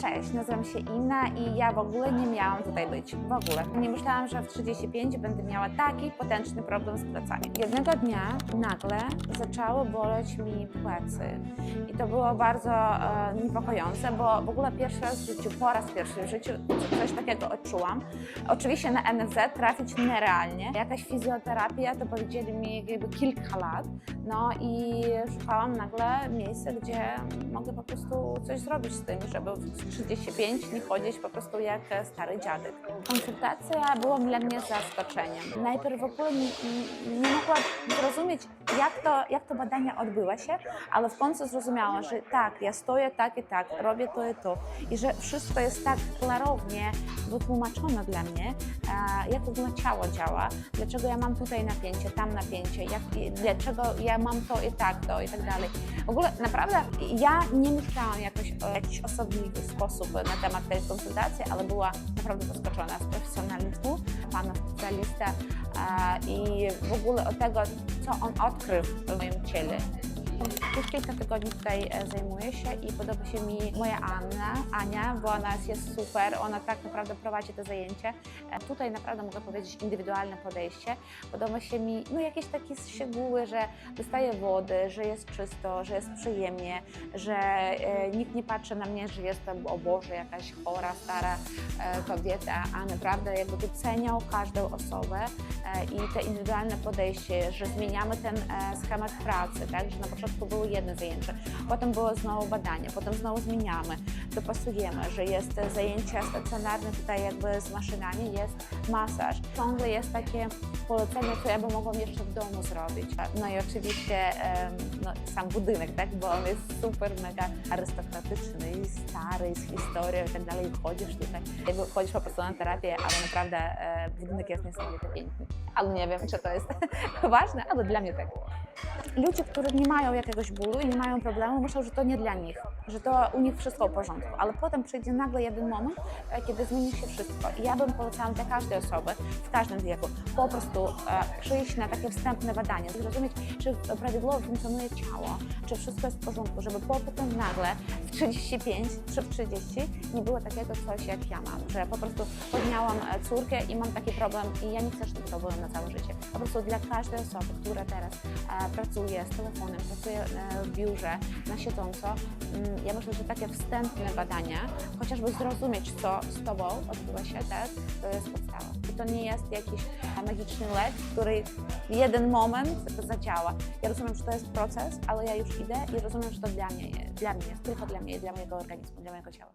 Cześć, nazywam się Inna i ja w ogóle nie miałam tutaj być. W ogóle. Nie myślałam, że w 35 będę miała taki potężny problem z plecami. Jednego dnia nagle zaczęło boleć mi plecy. I to było bardzo e, niepokojące, bo w ogóle pierwszy raz w życiu, po raz pierwszy w życiu coś takiego odczułam. Oczywiście na NFZ trafić nerealnie. Jakaś fizjoterapia, to powiedzieli mi jakby kilka lat. No i szukałam nagle miejsca, gdzie mogę po prostu coś zrobić z tym, żeby 35 nie chodzić po prostu jak stary dziadek. Konsultacja była dla mnie zaskoczeniem. Najpierw w ogóle nie, nie, mogłam zrozumieć, jak to, jak to badanie odbyło się, ale w końcu zrozumiałam, że tak, ja stoję tak i tak, robię to i to i że wszystko jest tak klarownie wytłumaczone dla mnie, jak w ogóle ciało działa, dlaczego ja mam tutaj napięcie, tam napięcie, jak, dlaczego ja mam to i tak, to i tak dalej. W ogóle naprawdę ja nie myślałam jakoś o jakiś osobny sposób na temat tej konsultacji, ale była naprawdę zaskoczona z profesjonalizmu pana specjalista i w ogóle o tego, co on odkrył Krym, Romain Już kilka tygodni tutaj e, zajmuję się i podoba się mi moja Anna, Ania, bo ona jest super, ona tak naprawdę prowadzi to zajęcie. Tutaj naprawdę mogę powiedzieć indywidualne podejście. Podoba się mi no, jakieś takie szczegóły, że dostaję wody, że jest czysto, że jest przyjemnie, że e, nikt nie patrzy na mnie, że jestem, o Boże, jakaś chora, stara e, kobieta, a naprawdę jakby doceniał każdą osobę e, i te indywidualne podejście, że zmieniamy ten e, schemat pracy, tak, że na początku były jedne zajęcia, potem było znowu badanie, potem znowu zmieniamy, dopasujemy, że jest e, zajęcia stacjonarne tutaj jakby z maszynami, jest masaż. Ciągle jest takie polecenie, co ja bym mogła jeszcze w domu zrobić. No i oczywiście no, sam budynek, tak, bo on jest super, mega arystokratyczny i stary, z historią i tak dalej. Chodzisz tutaj, jakby chodzisz po prostu na terapię, ale naprawdę e, budynek jest niesamowite piękny. Ale nie wiem, czy to jest ważne, ale dla mnie tak. Ludzie, którzy nie mają jakiegoś bólu i nie mają problemu, myślą, że to nie dla nich, że to u nich wszystko w porządku, ale potem przyjdzie nagle jeden moment, e, kiedy zmieni się wszystko. Ja bym polecała dla każdej osoby w każdym wieku po prostu e, przyjść na takie wstępne badanie, zrozumieć, czy prawidłowo funkcjonuje ciało, czy wszystko jest w porządku, żeby potem nagle w 35 czy w 30 nie było takiego coś, jak ja mam, że po prostu podniałam e, córkę i mam taki problem i ja nie chcę, żeby to było na całe życie. Po prostu dla każdej osoby, która teraz e, pracuje z telefonem, pracuje e, w biurze na siedząco, mm, ja myślę, że takie wstępne badania, chociażby zrozumieć, co z Tobą odbywa się, tak, to jest podstawa. To nie jest jakiś e, magiczny lek, który w jeden moment zadziała. Ja rozumiem, że to jest proces, ale ja już idę i rozumiem, że to dla mnie, jest- dla mnie jest, tylko dla mnie dla mojego organizmu, dla mojego ciała.